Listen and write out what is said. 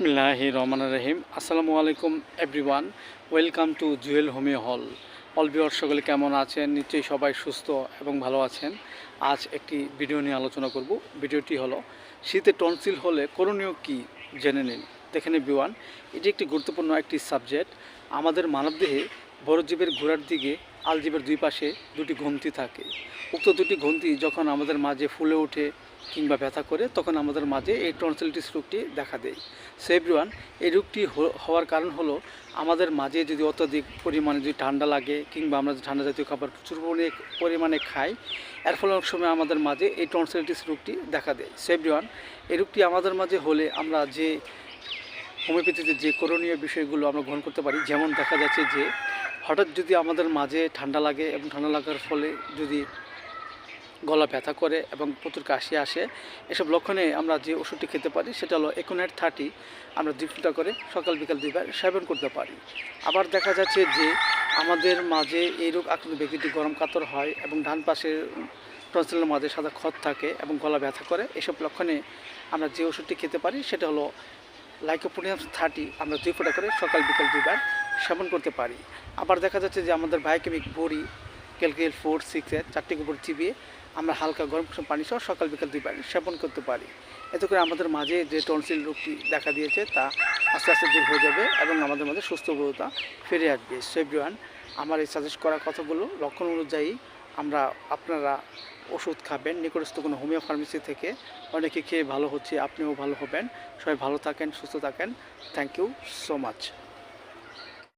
বিসমিল্লাহ রহমান রহিম। আসসালামু আলাইকুম everyone welcome to Jewel homeo hall all beware সকলে কেমন আছেন? নিশ্চয়ই সবাই সুস্থ এবং ভালো আছেন। আজ একটি ভিডিও নিয়ে আলোচনা করব। ভিডিওটি হলো, শীতে টনসিল হলে করণীয় কি জেনে নিন। দেখেন বিওয়ান এটি একটি গুরুত্বপূর্ণ একটি সাবজেক্ট আমাদের মানবদেহে বড় জীবের ঘোড়ার দিকে আলজীবের দুই পাশে দুটি গ্রন্থি থাকে। উক্ত দুটি গ্রন্থি যখন আমাদের মাঝে ফুলে ওঠে কিংবা ব্যথা করে তখন আমাদের মাঝে এই টনসিলিটিস রোগটি দেখা দেয়। সো এভরিওয়ান এই রোগটি হওয়ার কারণ হলো আমাদের মাঝে যদি অত্যাধিক পরিমাণে যদি ঠান্ডা লাগে কিংবা আমরা যদি ঠান্ডা জাতীয় খাবার প্রচুর পরিমাণে খাই, এর ফলে অনেক সময় আমাদের মাঝে এই টনসিলিটিস রোগটি দেখা দেয়। সো এভরিওয়ান এই রোগটি আমাদের মাঝে হলে আমরা যে হোমিওপ্যাথিতে যে করণীয় বিষয়গুলো আমরা গ্রহণ করতে পারি, যেমন দেখা যাচ্ছে যে হঠাৎ যদি আমাদের মাঝে ঠান্ডা লাগে এবং ঠান্ডা লাগার ফলে যদি গলা ব্যথা করে এবং প্রচুর কাশি আসে। এসব লক্ষণে আমরা যে ওষুধটি খেতে পারি, সেটা হলো একুনেট থার্টি আমরা দুই ফুটা করে সকাল বিকাল দুইবার সেবন করতে পারি। আবার দেখা যাচ্ছে যে আমাদের মাঝে এই রোগ আক্রান্ত ব্যক্তিটি গরম কাতর হয় এবং ডান পাশের টনসিলের মাঝে সাদা ক্ষত থাকে এবং গলা ব্যথা করে। এসব লক্ষণে আমরা যে ওষুধটি খেতে পারি, সেটা হলো লাইকোপোডিয়াম থার্টি আমরা দুই ফোঁটা করে সকাল বিকাল দুইবার সেবন করতে পারি। আবার দেখা যাচ্ছে যে আমাদের বায়োকেমিক বড়ি ক্যালকেল ফোর সিক্সের চারটি গোবর চিবিয়ে আমরা হালকা গরম কুসুম পানি সহ সকাল বিকাল দুইবার সেবন করতে পারি। এতে করে আমাদের মাঝে যে টনসিল রোগটি দেখা দিয়েছে তা আস্তে আস্তে দূর হয়ে যাবে এবং আমাদের মধ্যে সুস্থবোধতা ফিরে আসবে। সেভরিওয়ান আমার এই সাজেস্ট করা কথাগুলো লক্ষণ অনুযায়ী আমরা আপনারা ওষুধ খাবেন। নিকটস্থ কোনো হোমিও ফার্মেসি থেকে অনেকে খেয়ে ভালো হচ্ছে, আপনিও ভালো হবেন। সবাই ভালো থাকেন, সুস্থ থাকেন। Thank you so much